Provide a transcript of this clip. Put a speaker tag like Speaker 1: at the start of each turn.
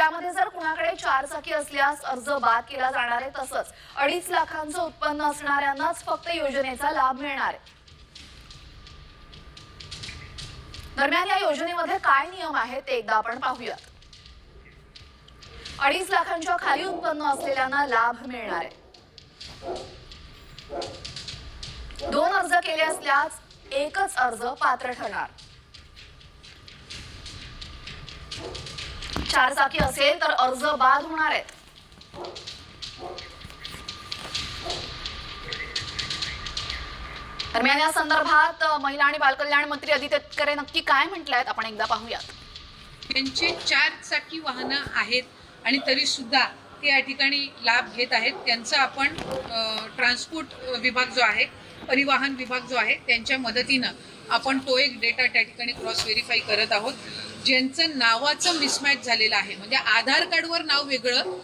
Speaker 1: त्यामध्ये जर कुणाकडे चार चाकी असल्यास अर्ज बाद केला जाणार आहे तसंच अडीच लाखांचं उत्पन्न असणाऱ्यांनाच फक्त योजनेचा लाभ मिळणार आहे. दरम्यान या योजनेमध्ये काय नियम आहेत ते एकदा आपण पाहूयात. अडीच लाखांच्या खाली उत्पन्न असलेल्यांना लाभ मिळणार आहे. दोन अर्ज केले असल्यास एकच अर्ज पात्र ठरणार. चार चाकी असेल तर अर्ज बाद होणार आहेत. दरम्यान या संदर्भात महिला आणि बालकल्याण मंत्री आदित्य तटकरे नक्की काय म्हटलंय आपण एकदा पाहूयात.
Speaker 2: त्यांचे चार चाकी वाहनं आहेत आणि तरी सुद्धा ते या ठिकाणी लाभ घेत आहेत. त्यांचा आपण ट्रान्सपोर्ट विभाग जो आहे परिवहन विभाग जो आहे त्यांच्या मदतीनं आपण तो एक डेटा त्या ठिकाणी क्रॉस व्हेरीफाय करत आहोत. ज्यांचं नावाचं मिसमॅच झालेलं आहे. म्हणजे आधार कार्डवर नाव वेगळं